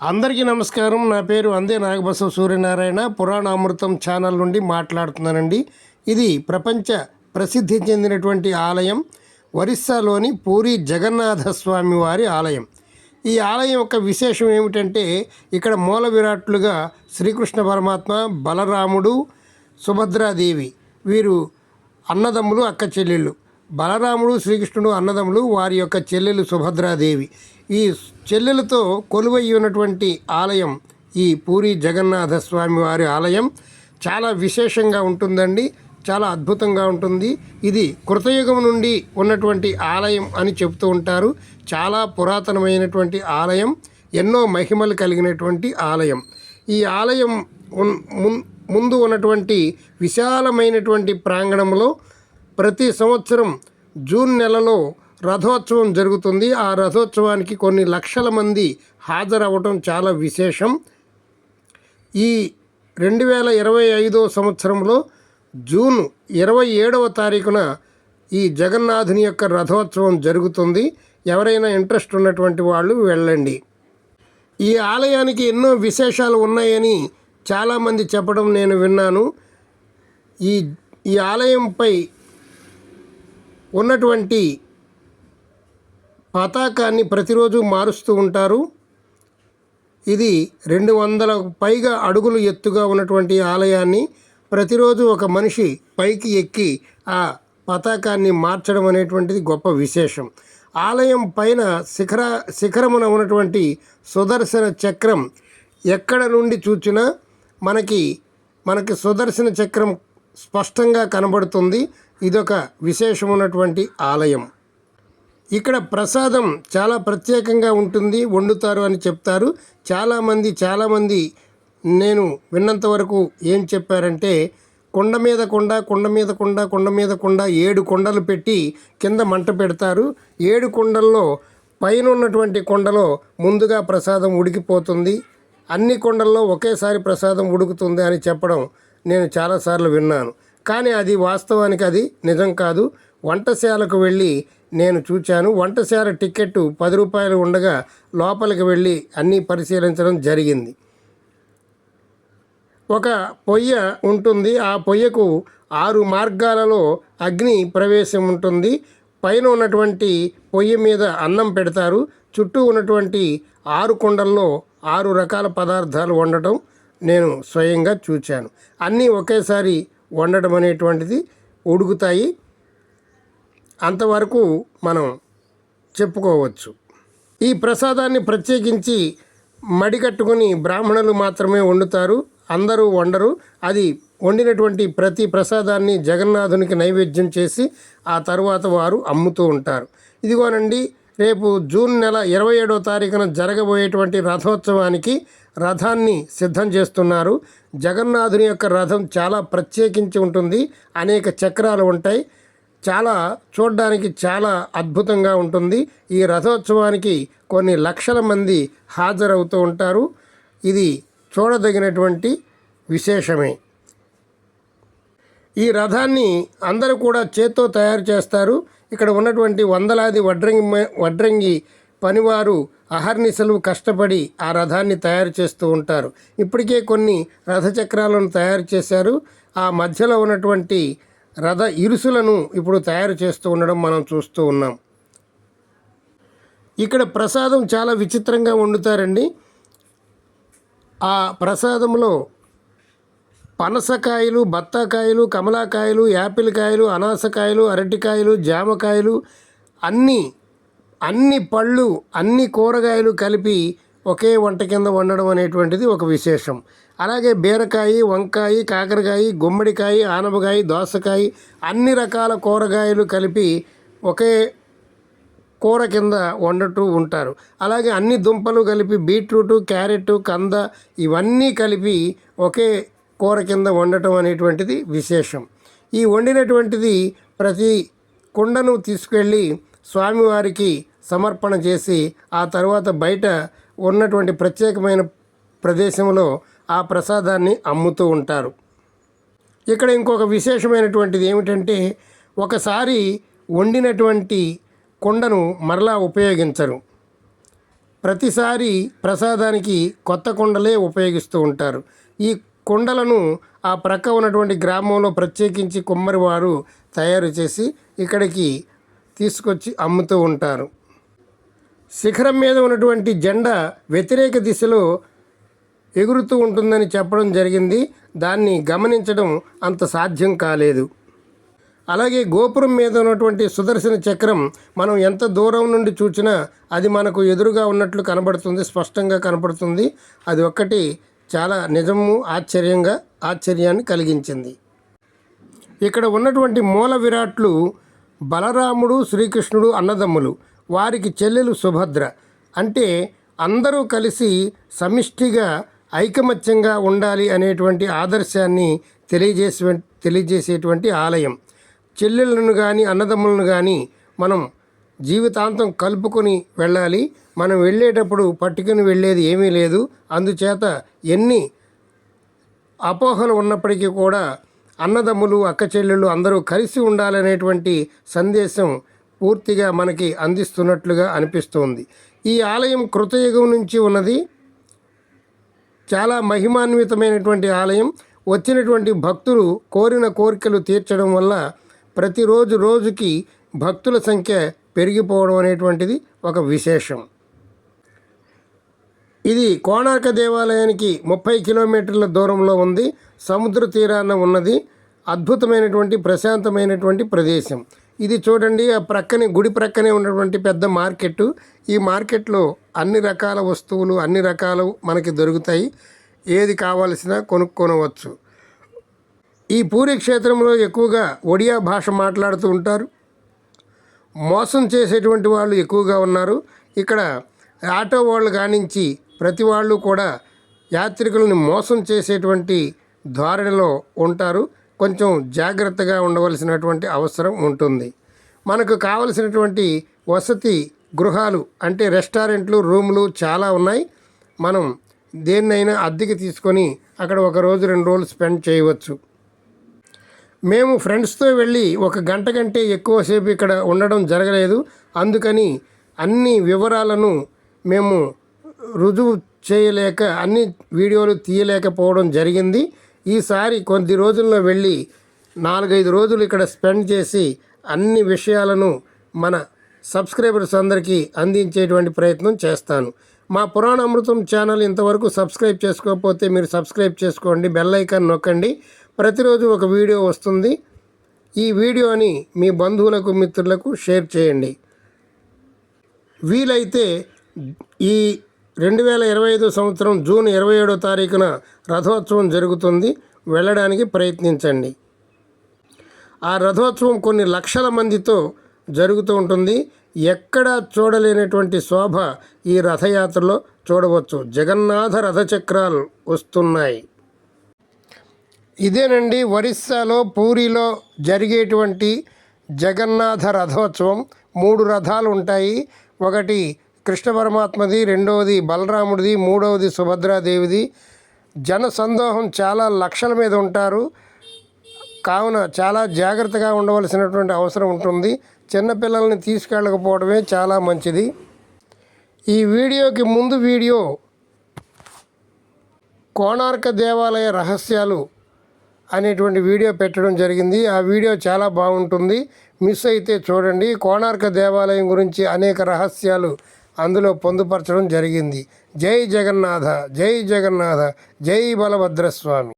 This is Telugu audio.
అందరికీ నమస్కారం. నా పేరు అందే నాగబసవ సూర్యనారాయణ. పురాణామృతం ఛానల్ నుండి మాట్లాడుతున్నానండి. ఇది ప్రపంచ ప్రసిద్ధి చెందినటువంటి ఆలయం. ఒరిస్సాలోని పూరి జగన్నాథ స్వామి వారి ఆలయం. ఈ ఆలయం యొక్క విశేషం ఏమిటంటే ఇక్కడ మూల విరాట్లుగా శ్రీకృష్ణ పరమాత్మ బలరాముడు సుభద్రాదేవి వీరు అన్నదమ్ములు అక్క చెల్లెళ్ళు. బలరాముడు శ్రీకృష్ణుడు అన్నదమ్ములు వారి యొక్క చెల్లెలు సుభద్రాదేవి. ఈ చెల్లెలతో కొలువై ఉన్నటువంటి ఆలయం ఈ పూరి జగన్నాథ స్వామి వారి ఆలయం. చాలా విశేషంగా ఉంటుందండి. చాలా అద్భుతంగా ఉంటుంది. ఇది కృతయుగం నుండి ఉన్నటువంటి ఆలయం అని చెబుతూ ఉంటారు. చాలా పురాతనమైనటువంటి ఆలయం. ఎన్నో మహిమలు కలిగినటువంటి ఆలయం. ఈ ఆలయం ముందు ఉన్నటువంటి విశాలమైనటువంటి ప్రాంగణంలో ప్రతి సంవత్సరం జూన్ నెలలో రథోత్సవం జరుగుతుంది. ఆ రథోత్సవానికి కొన్ని లక్షల మంది హాజరవ్వటం చాలా విశేషం. ఈ రెండు వేల ఇరవై ఐదో సంవత్సరంలో జూన్ ఇరవై ఏడవ తారీఖున ఈ జగన్నాథుని యొక్క రథోత్సవం జరుగుతుంది. ఎవరైనా ఇంట్రెస్ట్ ఉన్నటువంటి వాళ్ళు వెళ్ళండి. ఈ ఆలయానికి ఎన్నో విశేషాలు ఉన్నాయని చాలామంది చెప్పడం నేను విన్నాను. ఈ ఈ ఆలయంపై ఉన్నటువంటి పతాకాన్ని ప్రతిరోజు మారుస్తూ ఉంటారు. ఇది రెండు వందల పైగా అడుగులు ఎత్తుగా ఉన్నటువంటి ఆలయాన్ని ప్రతిరోజు ఒక మనిషి పైకి ఎక్కి ఆ పతాకాన్ని మార్చడం అనేటువంటిది గొప్ప విశేషం. ఆలయం పైన శిఖర శిఖరమున ఉన్నటువంటి సుదర్శన చక్రం ఎక్కడ నుండి చూచినా మనకి మనకి సుదర్శన చక్రం స్పష్టంగా కనబడుతుంది. ఇదొక విశేషమైనటువంటి ఆలయం. ఇక్కడ ప్రసాదం చాలా ప్రత్యేకంగా ఉంటుంది. వండుతారు అని చెప్తారు. చాలామంది చాలామంది నేను విన్నంత వరకు ఏం చెప్పారంటే కొండ మీద కొండ కొండ మీద కొండ కొండ మీద కొండ ఏడు కొండలు పెట్టి కింద మంట పెడతారు. ఏడు కొండల్లో పైన ఉన్నటువంటి కొండలో ముందుగా ప్రసాదం ఉడికిపోతుంది. అన్ని కొండల్లో ఒకేసారి ప్రసాదం ఉడుకుతుంది అని చెప్పడం నేను చాలాసార్లు విన్నాను. కానీ అది వాస్తవానికి అది నిజం కాదు. వంటశాలకు వెళ్ళి నేను చూచాను. వంటశాల టికెట్ పది రూపాయలు ఉండగా లోపలికి వెళ్ళి అన్నీ పరిశీలించడం జరిగింది. ఒక పొయ్య ఉంటుంది. ఆ పొయ్యకు ఆరు మార్గాలలో అగ్ని ప్రవేశం ఉంటుంది. పైన ఉన్నటువంటి పొయ్యి మీద అన్నం పెడతారు. చుట్టూ ఉన్నటువంటి ఆరు కొండల్లో ఆరు రకాల పదార్థాలు వండటం. నేను స్వయంగా చూచాను. అన్నీ ఒకేసారి వండడం అనేటువంటిది ఉడుకుతాయి అంతవరకు మనం చెప్పుకోవచ్చు. ఈ ప్రసాదాన్ని ప్రత్యేకించి మడికట్టుకుని బ్రాహ్మణులు మాత్రమే వండుతారు. అందరూ వండరు. అది వండినటువంటి ప్రతి ప్రసాదాన్ని జగన్నాథునికి నైవేద్యం చేసి ఆ తర్వాత వారు అమ్ముతూ ఉంటారు. ఇదిగోనండి రేపు జూన్ నెల ఇరవై ఏడో తారీఖున జరగబోయేటువంటి రథోత్సవానికి రథాన్ని సిద్ధం చేస్తున్నారు. జగన్నాథుని యొక్క రథం చాలా ప్రత్యేకించి ఉంటుంది. అనేక చక్రాలు ఉంటాయి. చాలా చూడడానికి చాలా అద్భుతంగా ఉంటుంది. ఈ రథోత్సవానికి కొన్ని లక్షల మంది హాజరవుతూ ఉంటారు. ఇది చూడదగినటువంటి విశేషమే. ఈ రథాన్ని అందరూ కూడా చేత్తో తయారు చేస్తారు. ఇక్కడ ఉన్నటువంటి వందలాది వడ్రంగి వడ్రంగి పనివారు అహర్నిశలు కష్టపడి ఆ రథాన్ని తయారు చేస్తూ ఉంటారు. ఇప్పటికే కొన్ని రథచక్రాలను తయారు చేశారు. ఆ మధ్యలో ఉన్నటువంటి రథ ఇరుసులను ఇప్పుడు తయారు చేస్తూ ఉండడం మనం చూస్తూ ఉన్నాం. ఇక్కడ ప్రసాదం చాలా విచిత్రంగా వండుతారండి. ఆ ప్రసాదంలో పనసకాయలు బత్తాకాయలు కమలాకాయలు యాపిల్ కాయలు అనాసకాయలు అరటికాయలు జామకాయలు అన్నీ అన్ని పళ్ళు అన్ని కూరగాయలు కలిపి ఒకే వంట కింద వండడం అనేటువంటిది ఒక విశేషం. అలాగే బీరకాయ వంకాయ కాకరకాయ గుమ్మడికాయ ఆనపకాయ దోసకాయ అన్ని రకాల కూరగాయలు కలిపి ఒకే కూర కింద వండుతూ ఉంటారు. అలాగే అన్ని దుంపలు కలిపి బీట్రూటు క్యారెట్ కంద ఇవన్నీ కలిపి ఒకే కూర కింద వండటం అనేటువంటిది విశేషం. ఈ వండినటువంటిది ప్రతి కుండను తీసుకెళ్ళి స్వామివారికి సమర్పణ చేసి ఆ తర్వాత బయట ఉన్నటువంటి ప్రత్యేకమైన ప్రదేశంలో ఆ ప్రసాదాన్ని అమ్ముతూ ఉంటారు. ఇక్కడ ఇంకొక విశేషమైనటువంటిది ఏమిటంటే ఒకసారి వండినటువంటి కుండను మరలా ఉపయోగించరు. ప్రతిసారి ప్రసాదానికి కొత్త కుండలే ఉపయోగిస్తూ ఉంటారు. ఈ కుండలను ఆ ప్రక్క ఉన్నటువంటి గ్రామంలో ప్రత్యేకించి కుమ్మరి వారు తయారు చేసి ఇక్కడికి తీసుకొచ్చి అమ్ముతూ ఉంటారు. శిఖరం మీద ఉన్నటువంటి జెండా వ్యతిరేక దిశలో ఎగురుతూ ఉంటుందని చెప్పడం జరిగింది. దాన్ని గమనించడం అంత సాధ్యం కాలేదు. అలాగే గోపురం మీద ఉన్నటువంటి సుదర్శన చక్రం మనం ఎంత దూరం నుండి చూచినా అది మనకు ఎదురుగా ఉన్నట్లు కనబడుతుంది స్పష్టంగా కనబడుతుంది. అది ఒక్కటి చాలా నిజము ఆశ్చర్యంగా ఆశ్చర్యాన్ని కలిగించింది. ఇక్కడ ఉన్నటువంటి మూల విరాట్లు బలరాముడు శ్రీకృష్ణుడు అన్నదమ్ములు. వారికి చెల్లెలు సుభద్ర. అంటే అందరూ కలిసి సమిష్టిగా ఐకమత్యంగా ఉండాలి అనేటువంటి ఆదర్శాన్ని తెలియజేసే తెలియజేసేటువంటి ఆలయం. చెల్లెళ్ళను కానీ అన్నదమ్ములను కానీ మనం జీవితాంతం కలుపుకొని వెళ్ళాలి. మనం వెళ్ళేటప్పుడు పట్టుకుని వెళ్ళేది ఏమీ లేదు. అందుచేత ఎన్ని అపోహలు ఉన్నప్పటికీ కూడా అన్నదమ్ములు అక్క చెల్లెళ్ళు అందరూ కలిసి ఉండాలనేటువంటి సందేశం పూర్తిగా మనకి అందిస్తున్నట్లుగా అనిపిస్తుంది. ఈ ఆలయం కృతయుగం నుంచి ఉన్నది. చాలా మహిమాన్వితమైనటువంటి ఆలయం. వచ్చినటువంటి భక్తులు కోరిన కోరికలు తీర్చడం వల్ల ప్రతిరోజు రోజుకి భక్తుల సంఖ్య పెరిగిపోవడం అనేటువంటిది ఒక విశేషం. ఇది కోణార్క దేవాలయానికి ముప్పై కిలోమీటర్ల దూరంలో ఉంది. సముద్ర తీరాన ఉన్నది. అద్భుతమైనటువంటి ప్రశాంతమైనటువంటి ప్రదేశం. ఇది చూడండి ఆ ప్రక్కనే గుడి ప్రక్కనే ఉన్నటువంటి పెద్ద మార్కెట్ ఈ మార్కెట్లో అన్ని రకాల వస్తువులు అన్ని రకాలు మనకి దొరుకుతాయి. ఏది కావలసినా కొనుక్కొనవచ్చు. ఈ పూరి క్షేత్రంలో ఎక్కువగా ఒడియా భాష మాట్లాడుతూ ఉంటారు. మోసం చేసేటువంటి వాళ్ళు ఎక్కువగా ఉన్నారు. ఇక్కడ ఆటో వాళ్ళు కానించి ప్రతి వాళ్ళు కూడా యాత్రికులను మోసం చేసేటువంటి ధోరణిలో ఉంటారు. కొంచెం జాగ్రత్తగా ఉండవలసినటువంటి అవసరం ఉంటుంది. మనకు కావలసినటువంటి వసతి గృహాలు అంటే రెస్టారెంట్లు రూములు చాలా ఉన్నాయి. మనం దేన్నైనా అద్దెకి తీసుకొని అక్కడ ఒక రోజు రెండు రోజులు స్పెండ్ చేయవచ్చు. మేము ఫ్రెండ్స్తో వెళ్ళి ఒక గంట కంటే ఎక్కువసేపు ఇక్కడ ఉండడం జరగలేదు. అందుకని అన్ని వివరాలను మేము రుజువు చేయలేక అన్ని వీడియోలు తీయలేకపోవడం జరిగింది. ఈసారి కొద్ది రోజుల్లో వెళ్ళి నాలుగైదు రోజులు ఇక్కడ స్పెండ్ చేసి అన్ని విషయాలను మన సబ్స్క్రైబర్స్ అందరికీ అందించేటువంటి ప్రయత్నం చేస్తాను. మా పురాణ అమృతం ఛానల్ ఇంతవరకు సబ్స్క్రైబ్ చేసుకోకపోతే మీరు సబ్స్క్రైబ్ చేసుకోండి బెల్ ఐకాన్ నొక్కండి. ప్రతిరోజు ఒక వీడియో వస్తుంది. ఈ వీడియోని మీ బంధువులకు మిత్రులకు షేర్ చేయండి. వీలైతే ఈ రెండు వేల ఇరవై ఐదు సంవత్సరం జూన్ ఇరవై ఏడో తారీఖున రథోత్సవం జరుగుతుంది. వెళ్ళడానికి ప్రయత్నించండి. ఆ రథోత్సవం కొన్ని లక్షల మందితో జరుగుతూ ఉంటుంది. ఎక్కడా చూడలేనటువంటి శోభ ఈ రథయాత్రలో చూడవచ్చు. జగన్నాథ రథచక్రాలు వస్తున్నాయి. ఇదేనండి ఒరిస్సాలో పూరిలో జరిగేటువంటి జగన్నాథ రథోత్సవం. మూడు రథాలు ఉంటాయి. ఒకటి కృష్ణ పరమాత్మది రెండవది బలరాముడిది మూడవది సుభద్రాదేవిది. జన సందోహం చాలా లక్షల మీద ఉంటారు. కావున చాలా జాగ్రత్తగా ఉండవలసినటువంటి అవసరం ఉంటుంది. చిన్నపిల్లల్ని తీసుకెళ్ళకపోవడమే చాలా మంచిది. ఈ వీడియోకి ముందు వీడియో కోణార్క దేవాలయ రహస్యాలు అనేటువంటి వీడియో పెట్టడం జరిగింది. ఆ వీడియో చాలా బాగుంటుంది. మిస్ అయితే చూడండి. కోణార్క దేవాలయం గురించి అనేక రహస్యాలు అందులో పొందుపరచడం జరిగింది. జై జగన్నాథ జై జగన్నాథ జై బలభద్రస్వామి.